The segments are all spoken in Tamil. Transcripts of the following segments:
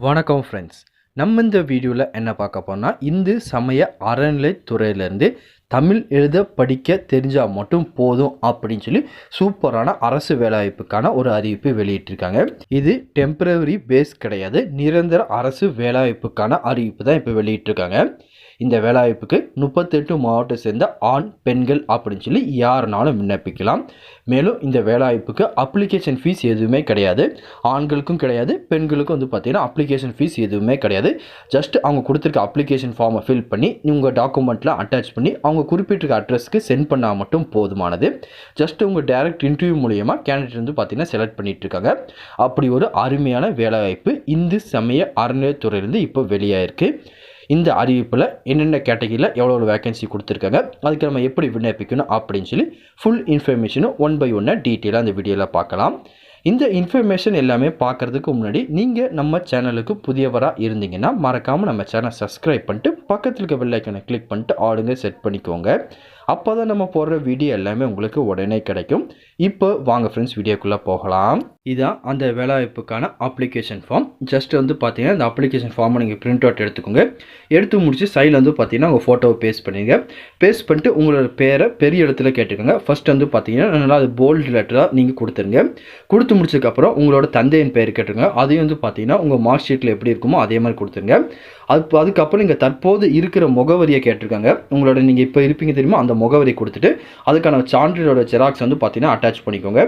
வணக்கம் ஃப்ரெண்ட்ஸ் நம்ம இந்த வீடியோவில் என்ன பார்க்க போனால் இந்து சமய அறநிலைத்துறையிலேருந்து தமிழ் எழுத படிக்க தெரிஞ்சால் மட்டும் போதும் அப்படின்னு சொல்லி சூப்பரான அரசு வேலைவாய்ப்புக்கான ஒரு அறிவிப்பு வெளியிட்டிருக்காங்க. இது டெம்பரவரி பேஸ் கிடையாது. நிரந்தர அரசு வேலைவாய்ப்புக்கான அறிவிப்பு தான் இப்போ வெளியிட்டிருக்காங்க. இந்த வேலைவாய்ப்புக்கு முப்பத்தெட்டு மாவட்டம் சேர்ந்த ஆண் பெண்கள் அப்படின்னு சொல்லி யாருனாலும் விண்ணப்பிக்கலாம். மேலும் இந்த வேலைவாய்ப்புக்கு அப்ளிகேஷன் ஃபீஸ் எதுவுமே கிடையாது. ஆண்களுக்கும் கிடையாது பெண்களுக்கும் வந்து பார்த்தீங்கன்னா அப்ளிகேஷன் ஃபீஸ் எதுவுமே கிடையாது. ஜஸ்ட் அவங்க கொடுத்துருக்க அப்ளிகேஷன் ஃபார்மை ஃபில் பண்ணி உங்கள் டாக்குமெண்ட்லாம் அட்டாச் பண்ணி அவங்க குறிப்பிட்டிருக்க அட்ரஸ்க்கு சென்ட் பண்ணால் மட்டும் போதுமானது. ஜஸ்ட் உங்கள் டைரக்ட் இன்டர்வியூ மூலியமா கேண்டிடேட் வந்து பார்த்தீங்கன்னா செலக்ட் பண்ணிட்டு இருக்காங்க. அப்படி ஒரு அருமையான வேலைவாய்ப்பு இந்து சமய அறநிலையத்துறையிலேருந்து இப்போ வெளியாயிருக்கு. இந்த அறிவிப்பில் என்னென்ன கேட்டகிரியில் எவ்வளோ வேகன்சி கொடுத்துருக்காங்க? அதுக்கு நம்ம எப்படி விண்ணப்பிக்கணும் அப்படின்னு சொல்லி ஃபுல் இன்ஃபர்மேஷனும் ஒன் பை ஒன்னாக டீட்டெயிலாக அந்த வீடியோவில் பார்க்கலாம். இந்த இன்ஃபர்மேஷன் எல்லாமே பார்க்குறதுக்கு முன்னாடி நீங்கள் நம்ம சேனலுக்கு புதியவராக இருந்தீங்கன்னா மறக்காமல் நம்ம சேனல் சப்ஸ்கிரைப் பண்ணிட்டு பக்கத்தில் இருக்க வெள்ளைக்கனை கிளிக் பண்ணிட்டு ஆளுங்க செட் பண்ணிக்கோங்க. அப்போ தான் நம்ம போடுற வீடியோ எல்லாமே உங்களுக்கு உடனே கிடைக்கும். இப்போ வாங்க ஃப்ரெண்ட்ஸ் வீடியோக்குள்ளே போகலாம். இதான் அந்த வேலைவாய்ப்புக்கான அப்ளிகேஷன் ஃபார்ம் ஜஸ்ட் வந்து பார்த்தீங்கன்னா இந்த அப்ளிகேஷன் ஃபார்மை நீங்கள் பிரிண்ட் அவுட் எடுத்துக்கோங்க. எடுத்து முடிச்சு சைடில் வந்து பார்த்தீங்கன்னா உங்கள் ஃபோட்டோவை பேஸ்ட் பண்ணிடுங்க. பேஸ்ட் பண்ணிட்டு உங்களோட பேரை பெரிய இடத்துல கேட்டுக்கோங்க. ஃபர்ஸ்ட் வந்து பார்த்தீங்கன்னா நல்லா அது போல்டு லெட்டராக நீங்கள் கொடுத்துருங்க. கொடுத்து முடிச்சதுக்கப்புறம் உங்களோட தந்தையின் பெயர் கேட்டுருங்க அதையும் வந்து பார்த்தீங்கன்னா உங்கள் மார்க் ஷீட்டில் எப்படி இருக்குமோ அதே மாதிரி கொடுத்துருங்க. அது அதுக்கப்புறம் நீங்கள் தற்போது இருக்கிற முகவரியை கேட்டிருக்காங்க. உங்களோட நீங்கள் இப்போ இருப்பீங்க தெரியுமா? அந்த முகவரி கொடுத்துட்டு அதுக்கான சான்றிதழோட ஜெராக்ஸ் வந்து பார்த்தீங்கன்னா அட்டாச் பண்ணிக்கோங்க.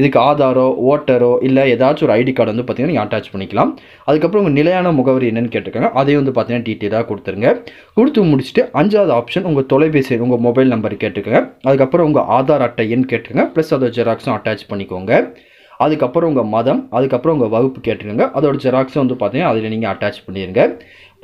இதுக்கு ஆதாரோ ஓட்டரோ இல்லை ஏதாச்சும் ஒரு ஐடி கார்டு வந்து பார்த்தீங்கன்னா நீங்கள் அட்டாச் பண்ணிக்கலாம். அதுக்கப்புறம் உங்கள் நிலையான முகவரி என்னென்னு கேட்டிருக்காங்க. அதையும் வந்து பார்த்தீங்கன்னா டீட்டெயிலாக கொடுத்துருங்க. கொடுத்து முடிச்சுட்டு அஞ்சாவது ஆப்ஷன் உங்கள் தொலைபேசி உங்கள் மொபைல் நம்பர் கேட்டுக்கோங்க அதுக்கப்புறம் உங்கள் ஆதார் அட்டை எண் கேட்டுக்கோங்க ப்ளஸ் அதோட ஜெராக்ஸும் அட்டாச் பண்ணிக்கோங்க. அதுக்கப்புறம் உங்கள் மதம் அதுக்கப்புறம் உங்கள் வகுப்பு கேட்டுருங்க. அதோட ஜெராக்ஸும் வந்து பார்த்தீங்கன்னா அதில் நீங்கள் அட்டாச் பண்ணிடுங்க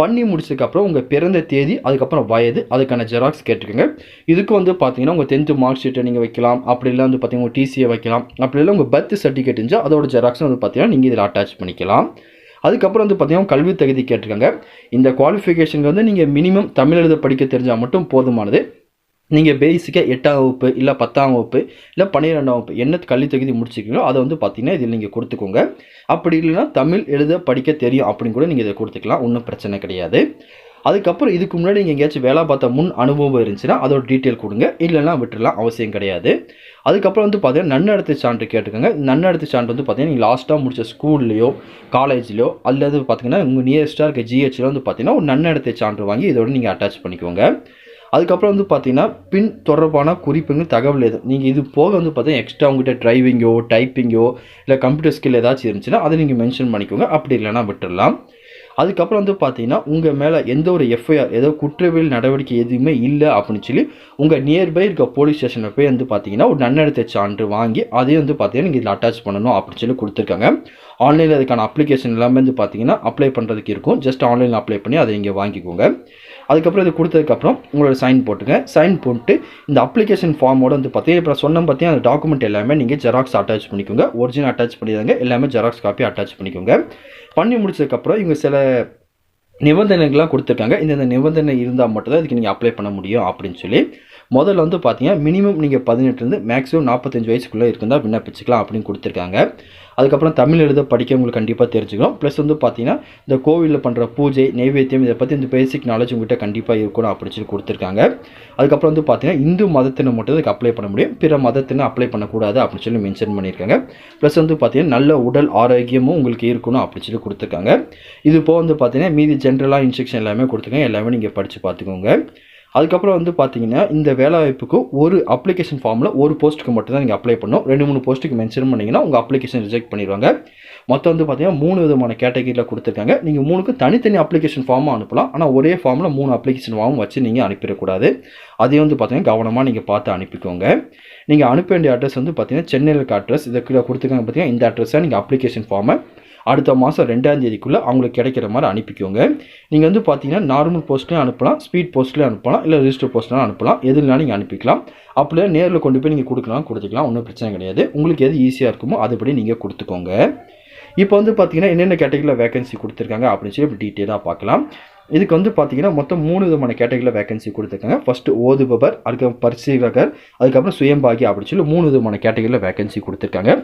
பண்ணி முடிச்சதுக்கப்புறம் உங்கள் பிறந்த தேதி அதுக்கப்புறம் வயது அதுக்கான ஜெராக்ஸ் கேட்டுக்கோங்க இதுக்கு வந்து பார்த்தீங்கன்னா உங்கள் டென்த்து மார்க் ஷீட்டை நீங்கள் வைக்கலாம். அப்படி இல்லை வந்து பார்த்தீங்கன்னா உங்கள் டிசியை வைக்கலாம். அப்படி இல்லை உங்கள் பர்த் சர்டிஃபிகேட் இருந்துச்சு அதோட ஜெராக்ஸும் வந்து பார்த்தீங்கன்னா நீங்கள் இதில் அட்டாச் பண்ணிக்கலாம். அதுக்கப்புறம் வந்து பார்த்தீங்கன்னா கல்வி தகுதி கேட்டிருக்காங்க. இந்த குவாலிஃபிகேஷனுக்கு வந்து நீங்கள் மினிமம் தமிழ் எழுத படிக்க தெரிஞ்சால் மட்டும் போதுமானது. நீங்கள் பேசிக்காக எட்டாம் வகுப்பு இல்லை பத்தாம் வகுப்பு இல்லை பன்னிரெண்டாம் வகுப்பு என்ன கல்வி தகுதி முடிச்சிருக்கீங்களோ அதை வந்து பார்த்தீங்கன்னா இதில் நீங்கள் கொடுத்துக்கோங்க. அப்படி இல்லைன்னா தமிழ் எழுத படிக்க தெரியும் அப்படின்னு கூட நீங்கள் இதை கொடுத்துக்கலாம். ஒன்றும் பிரச்சனை கிடையாது. அதுக்கப்புறம் இதுக்கு முன்னாடி நீங்கள் எங்கேயாச்சும் வேலை பார்த்த முன் அனுபவம் இருந்துச்சுன்னா அதோட டீட்டெயில் கொடுங்க. இல்லைன்னா விட்டுடலாம் அவசியம் கிடையாது. அதுக்கப்புறம் வந்து பார்த்தீங்கன்னா நன்னடத்தை சான்று கேட்டுக்கோங்க. நன்னடத்தை சான்று வந்து பார்த்தீங்கன்னா நீங்கள் லாஸ்ட்டாக முடிச்ச ஸ்கூல்லையோ காலேஜ்லையோ அல்லது பார்த்தீங்கன்னா உங்கள் நியரஸ்ட்டாக இருக்க ஜிஹெச்சில் வந்து பார்த்தீங்கன்னா ஒரு நன்னடத்தை சான்று வாங்கி இதோட நீங்கள் அட்டாச் பண்ணிக்கோங்க. அதுக்கப்புறம் வந்து பார்த்தீங்கன்னா பின் தொடர்பான குறிப்புங்க தகவல் எதுவும் நீங்கள் இது போக வந்து பார்த்தீங்கன்னா எக்ஸ்ட்ரா உங்கள்கிட்ட டிரைவிங்கோ டைப்பிங்கோ இல்லை கம்ப்யூட்டர் ஸ்கில் ஏதாச்சும் இருந்துச்சுன்னா அதை நீங்கள் மென்ஷன் பண்ணிக்கோங்க. அப்படி இல்லைன்னா விட்டுடலாம் அதுக்கப்புறம் வந்து பார்த்தீங்கன்னா உங்கள் மேலே எந்த ஒரு எஃப்ஐஆர் ஏதோ குற்றவியல் நடவடிக்கை எதுவுமே இல்லை அப்படின்னு சொல்லி உங்கள் நியர்பை இருக்க போலீஸ் ஸ்டேஷனில் போய் வந்து பார்த்தீங்கன்னா ஒரு நன்னடத்தை சான்று வாங்கி அதையும் வந்து பார்த்தீங்கன்னா நீங்கள் இதில் அட்டாச் பண்ணணும் அப்படின்னு சொல்லி கொடுத்துருக்காங்க. ஆன்லைனில் அதுக்கான அப்ளிகேஷன் எல்லாமே வந்து பார்த்தீங்கன்னா அப்ளை பண்ணுறதுக்கு இருக்கும். ஜஸ்ட் ஆன்லைனில் அப்ளை பண்ணி அதை இங்கே வாங்கிக்கோங்க. அதுக்கப்புறம் இது கொடுத்ததுக்கப்புறம் உங்களோட சைன் போட்டுங்க. சைன் போட்டு இந்த அப்ளிகேஷன் ஃபார்மோட வந்து பார்த்தீங்கன்னா இப்போ சொன்ன பார்த்தீங்கன்னா அந்த டாக்குமெண்ட் எல்லாமே நீங்கள் ஜெராக்ஸ் அட்டாச் பண்ணிக்கோங்க. ஒரிஜினல் அட்டாச் பண்ணிடுங்க எல்லாமே ஜெராக்ஸ் காப்பி அட்டாச் பண்ணிக்கோங்க. பண்ணி முடிச்சதுக்கப்புறம் இவங்க சில நிபந்தனைகள்லாம் கொடுத்துருக்காங்க. இந்தந்த நிபந்தனை இருந்தால் மட்டும்தான் இதுக்கு நீங்கள் அப்ளை பண்ண முடியும் அப்படின்னு சொல்லி. முதல்ல வந்து பார்த்தீங்கன்னா மினிமம் நீங்கள் பதினெட்டுலேருந்து மேக்ஸிமம் நாற்பத்தஞ்சு வயசுக்குள்ளே இருந்தால் விண்ணப்பிச்சுக்கலாம் அப்படின்னு கொடுத்துருக்காங்க. அதுக்கப்புறம் தமிழ் எழுத படிக்க உங்களுக்கு கண்டிப்பாக தெரிஞ்சுக்கணும். ப்ளஸ் வந்து பார்த்தீங்கன்னா இந்த கோவிலில் பண்ணுற பூஜை நைவேத்தியம் இதை பற்றி இந்த பேசிக் நாலேஜ் உங்கள்கிட்ட கண்டிப்பாக இருக்கணும் அப்படின்னு சொல்லி கொடுத்துருக்காங்க. அதுக்கப்புறம் வந்து பார்த்தீங்கன்னா இந்து மதத்தினை மட்டும் இதுக்கு அப்ளை பண்ண முடியும். பிற மதத்தினை அப்ளை பண்ணக்கூடாது அப்படின்னு சொல்லி மென்ஷன் பண்ணியிருக்காங்க. ப்ளஸ் வந்து பார்த்தீங்கன்னா நல்ல உடல் ஆரோக்கியமும் உங்களுக்கு இருக்கணும் அப்படின்னு சொல்லி கொடுத்துருக்காங்க. இது போக வந்து பார்த்தீங்கன்னா மீதி ஜென்ரலாக இன்ஸ்ட்ரக்ஷன் எல்லாமே கொடுத்துருக்காங்க எல்லாமே நீங்கள் படித்து பார்த்துக்கோங்க. அதுக்கப்புறம் வந்து பார்த்தீங்கன்னா இந்த வேலைவாய்ப்புக்கு ஒரு அப்ளிகேஷன் ஃபார்மில் ஒரு போஸ்ட்டுக்கு மட்டும் தான் நீங்கள் அப்ளை பண்ணணும். ரெண்டு மூணு போஸ்ட்டுக்கு மென்ஷன் பண்ணிங்கன்னா உங்கள் அப்ளிகேஷன் ரிஜெக்ட் பண்ணிடுவாங்க. மொத்தம் வந்து பார்த்தீங்கன்னா மூணு விதமான கேட்டகரியில் கொடுத்துருக்காங்க. நீங்கள் மூணுக்கு தனித்தனி அப்ளிகேஷன் ஃபார்மாக அனுப்பலாம். ஆனால் ஒரே ஃபார்மில் மூணு அப்ளிகேஷன் ஃபார்ம் வச்சு நீங்கள் அனுப்பிடக்கூடாது. அதையும் வந்து பார்த்தீங்கன்னா கவனமாக நீங்கள் பார்த்து அனுப்பிக்கோங்க. நீங்கள் அனுப்ப வேண்டிய அட்ரஸ் வந்து பார்த்தீங்கன்னா சென்னையில் இருக்க அட்ரஸ் இதை கொடுத்துருக்காங்க பார்த்தீங்கன்னா இந்த அட்ரஸை நீங்கள் அப்ளிகேஷன் ஃபார்மை அடுத்த மாதம் ரெண்டாம் தேதிக்குள்ளே அவங்களுக்கு கிடைக்கிற மாதிரி அனுப்பிக்கோங்க. நீங்கள் வந்து பார்த்தீங்கன்னா நார்மல் போஸ்ட்லேயும் அனுப்பலாம் ஸ்பீட் போஸ்ட்லேயும் அனுப்பலாம் இல்லை ரிஜிஸ்டர் போஸ்ட்லாம் அனுப்பலாம். எதுனாலும் நீங்கள் அனுப்பிக்கலாம். அப்படியே நேரில் கொண்டு போய் நீங்கள் கொடுக்கலாம் கொடுத்துக்கலாம் ஒன்றும் பிரச்சனை கிடையாது. உங்களுக்கு எது ஈஸியாக இருக்குமோ அதுபடி நீங்கள் கொடுத்துக்கோங்க. இப்போ வந்து பார்த்தீங்கன்னா என்னென்ன கேட்டகரியில் வேகன்சி கொடுத்துருக்காங்க அப்படின்னு சொல்லி டீட்டெயிலாக பார்க்கலாம் இதுக்கு வந்து பார்த்தீங்கன்னா மொத்தம் மூணு விதமான கேட்டகரியில் வேகன்சி கொடுத்துருக்காங்க. ஃபஸ்ட்டு ஓதுபவர் அதுக்கப்புறம் பரிசீலகர் அதுக்கப்புறம் சுயம்பாகி அப்படின்னு சொல்லி மூணு விதமான கேட்டகரியில் வேகன்சி கொடுத்துருக்காங்க.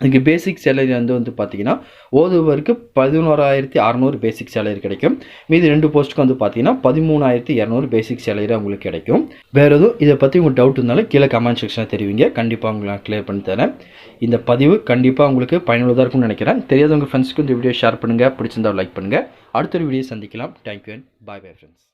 இதுக்கு பேசிக் சேலரி வந்து வந்து பார்த்தீங்கன்னா ஓதுவருக்கு பதினோராயிரத்தி அறநூறு பேசிக் சேலரி கிடைக்கும். மீது ரெண்டு போஸ்ட்டுக்கு வந்து பார்த்தீங்கன்னா பதிமூணாயிரத்தி இரநூறு பேசிக் சேலரி உங்களுக்கு கிடைக்கும். வேறு எதுவும் இதை பற்றி உங்களுக்கு டவுட் இருந்தாலும் கீழே கமெண்ட் செக்ஷனில் தெரிவிங்க. கண்டிப்பாக உங்களுக்கு நான் க்ளியர் பண்ணி தரேன். இந்த பதிவு கண்டிப்பாக உங்களுக்கு பயனுள்ளதாக இருக்கும்னு நினைக்கிறேன். தெரியாதவங்க ஃப்ரெண்ட்ஸ்க்கு இந்த வீடியோ ஷேர் பண்ணுங்கள் பிடிச்சிருந்தா லைக் பண்ணுங்கள் அடுத்த ஒரு வீடியோ சந்திக்கலாம். Thank you and bye bye friends